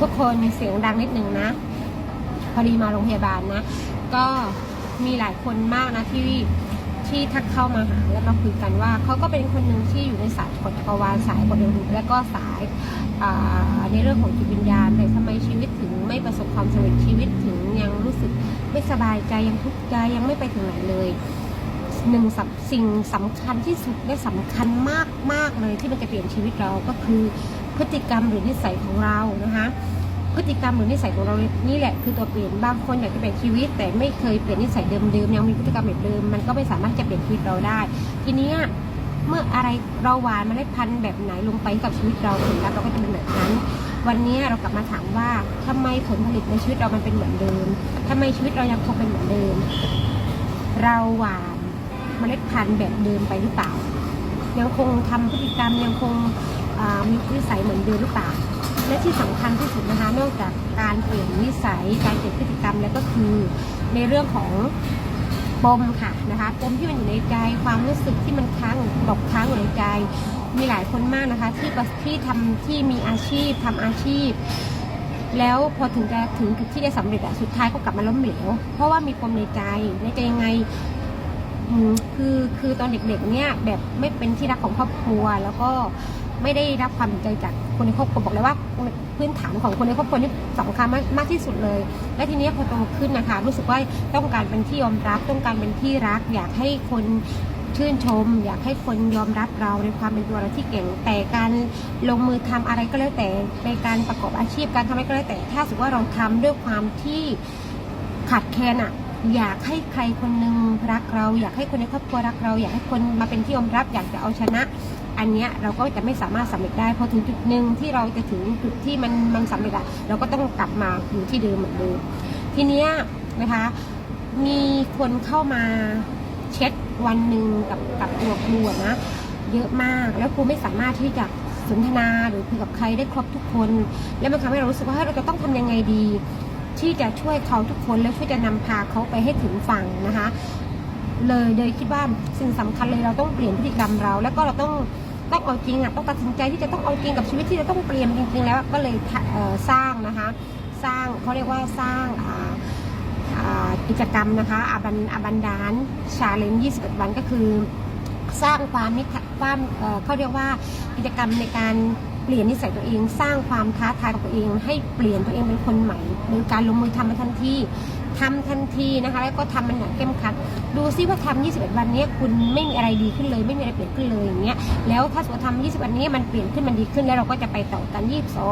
ทุกคนเสียงดังนิดนึงนะ พอดีมาโรงพยาบาลนะ ก็มีหลายคนมากนะที่ที่ทักเข้ามาหาแล้วมาคุยกันว่าเขาก็เป็นคนหนึ่งที่อยู่ในสายกฎจักรวาลสายกฎเดียวและก็สายในเรื่องของจิตวิญญาณแต่ทำไมชีวิตถึงไม่ประสบความสำเร็จชีวิตถึงยังรู้สึกไม่สบายใจยังทุกข์ใจยังไม่ไปถึงไหนเลย หนึ่งส,สิ่งสำคัญที่สุดและสำคัญมากมากเลยที่มันจะเปลี่ยนชีวิตเราก็คือพฤติกรรมหรือนิสัยของเรานะคะพฤติกรรมหรือนิสัยของเรานี่แหละคือตัวเปลี่ยนบางคนอยากจะเปลี่ยนชีวิต แต่ไม่เคยเปลี่ยนนิสัยเดิมๆยังมีพฤติกรรมแบบเดิมมันก็ไม่สามารถจะเปลี่ยนชีวิตเราได้ ทีนี้เมื่ออะไรเราหวานเมล็ดพันธุ์แบบไหนลงไปกับชีวิตเราผลลัพธ์เราก็จะเป็นแบบนั้น วันนี้เรากลับมาถามว่าทำไมผลผลิตในชีวิตเรามันเป็นเหมือนเดิมทำไมชีวิตเรายังคงเป็นเหมือนเดิม เราหวาน เมล็ดพันธุ์แบบเดิมไปหรือเปล่า ยังคงทำพฤติกรรมยังคงมีนิสัยเหมือนเดิมหรือเปล่า และที่สำคัญที่สุดนะคะนอกจากการเปลี่ยนนิสัยการเปลี่ยนพฤติกรรมแล้วก็คือในเรื่องของปมค่ะนะคะปมที่มันอยู่ในใจความรู้สึกที่มันค้างตกค้างอยู่ในใจ มีหลายคนมากนะคะที่ที่ทำที่มีอาชีพทำอาชีพ แล้วพอถึงจะถึงจุดที่จะสำเร็จอะสุดท้ายก็กลับมาล้มเหลวเพราะว่ามีปมในใจในใจยังไง อืมคือคือตอนเด็กๆเนี่ยแบบไม่เป็นที่รักของครอบครัว แล้วก็ไม่ได้รับความสนใจจากคนในครอบครัวบอกเลยว่าพื้นฐานของคนในครอบครัวนี่สำคัญมากมากที่สุดเลย และทีนี้พอโตขึ้นนะคะ รู้สึกว่าต้องการเป็นที่ยอมรับ ต้องการเป็นที่รัก อยากให้คนชื่นชม อยากให้คนยอมรับเราในความเป็นตัวเราที่เก่ง แต่การลงมือทำอะไรก็แล้วแต่ในการประกอบอาชีพการทำอะไรก็แล้วแต่ ถ้าสมมติว่าเราทำด้วยความที่ขาดแคลนอะ อยากให้ใครคนหนึ่งรักเรา อยากให้คนในครอบครัวรักเรา อยากให้คนมาเป็นที่ยอมรับ อยากจะเอาชนะ อันเนี้ยเราก็จะไม่สามารถสำเร็จได้พอถึงจุดหนึ่งที่เราจะถึงจุดที่มันมันสำเร็จอะเราก็ต้องกลับมาอยู่ที่เดิมเหมือนเดิมทีเนี้ยนะคะมีคนเข้ามาเช็ดวันหนึ่งกับกับตัวครูนะเยอะมากแล้วครูไม่สามารถที่จะสนทนาหรือคุยกับใครได้ครบทุกคน แล้วมันทำให้เรารู้สึกว่าเฮ้ยเราจะต้องทำยังไงดี ที่จะช่วยเขาทุกคนและช่วยจะนำพาเขาไปให้ถึงฝั่งนะคะ เลยเลยคิดว่าสิ่งสำคัญเลยเราต้องเปลี่ยนพฤติกรรมเรา แล้วก็เราต้องต้องเอาจริงอะต้องตัดสินใจที่จะต้องเอาจริงกับชีวิตที่จะต้องเปลี่ยนจริง ๆ แล้วก็เลยเสร้างนะคะ สร้างเขาเรียกว่าสร้างกิจกรรมนะคะอาบันอาบันดานชาเลนจ์21 วันก็คือ สร้างความนิทความเขาเรียกว่ากิจกรรมในการ เปลี่ยนนิสัยตัวเองสร้างความท้าทายกับตัวเอง ให้เปลี่ยนตัวเองเป็นคนใหม่โดยการลงมือทำมันทันทีทำทันทีนะคะแล้วก็ทำมันอย่างเข้มขันดูซิว่าทำ21 วันนี้คุณไม่มีอะไรดีขึ้นเลย ไม่มีอะไรเปลี่ยนขึ้นเลยอย่างเงี้ยแล้วถ้าสมมติทำ20 วันนี้มันเปลี่ยนขึ้นมันดีขึ้นแล้วเราก็จะไปต่อกัน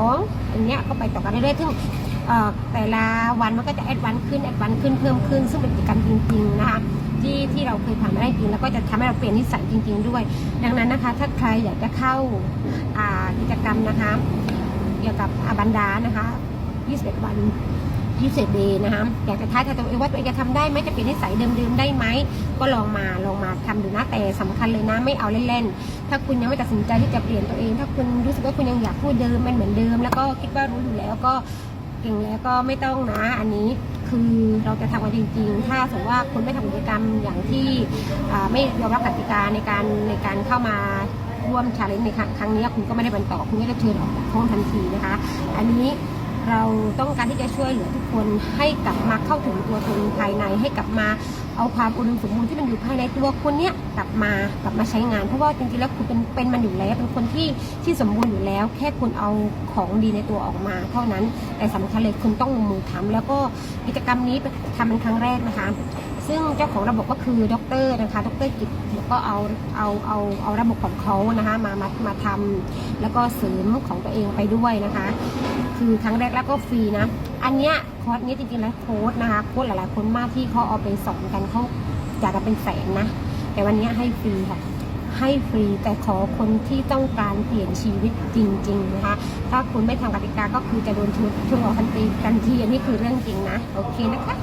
22อย่างเงี้ยก็ไปต่อกันเรื่อยๆซึ่งแต่ละวันมันก็จะแอดวันขึ้นแอดวันขึ้นเพิ่มขึ้น ซึ่งเป็นกิจกรรมจริงๆนะคะ ที่ที่เราเคยผ่านมาได้จริงแล้วก็จะทำให้เราเปลี่ยนนิสัยจริง ๆ ด้วย ดังนั้นนะคะ ถ้าใครอยากจะเข้ากิจกรรมนะคะ เกี่ยวกับอาบันดานะคะ21วัน20 day นะคะอยากจะท้าทายตัวเองว่าตัวเองจะทำได้ไหมจะเปลี่ยนนิสัยเดิมๆได้ไหมก็ลองมาลองมาทำดูนะแต่สำคัญเลยนะไม่เอาเล่นๆถ้าคุณยังไม่ตัดสินใจที่จะเปลี่ยนตัวเอง ถ้าคุณรู้สึกว่าคุณยังอยากพูดเดิมมันเหมือนเดิม แล้วก็คิดว่ารู้อยู่แล้วก็เก่งแล้วก็ไม่ต้องนะ อันนี้ คือเราจะทำกันจริง ๆ ถ้าสมมติว่าคุณไม่ทำกิจกรรมอย่างที่ไม่ยอมรับกติกาในการในการเข้ามาร่วมชาเลนจ์ในครั้งครั้งนี้คุณก็ไม่ได้บรรต่อคุณก็จะเชิญออกจากห้องทันทีนะคะ อันนี้ เราต้องการที่จะช่วยเหลือทุกคนให้กลับมาเข้าถึงตัวตนภายใน ให้กลับมาเอาความอุดมสมบูรณ์ที่มันอยู่ภายในตัวคุณเนี้ยกลับมากลับมาใช้งาน เพราะว่าจริงๆแล้วคุณเป็นเป็นมันอยู่แล้วเป็นคนที่ที่สมบูรณ์อยู่แล้ว แค่คุณเอาของดีในตัวออกมาเท่านั้นแต่สำคัญเลยคุณต้องลงมือทำแล้วก็กิจกรรมนี้ทำเป็นครั้งแรกนะคะซึ่งเจ้าของระบบก็คือดรนะคะดรกิจแล้วก็เอาเอาเอาเอาระบบของเขานะคะมามามาทำแล้วก็เสริมของตัวเองไปด้วยนะคะ คือครั้งแรกแล้วก็ฟรีนะ อันเนี้ยคอร์สเนี้ยจริงๆแล้วโค้ดนะคะโค้ดหลายๆคนมากที่เขาเอาไปสอนกันเขาอยากจะเป็นแสนนะ แต่วันนี้ให้ฟรีค่ะ ให้ฟรีแต่ขอคนที่ต้องการเปลี่ยนชีวิตจริง ๆ นะคะ ถ้าคุณไม่ทำกติกาก็คือจะโดนชุดช่วงออกทันทีทันทีอันนี้คือเรื่องจริงนะ โอเคนะคะ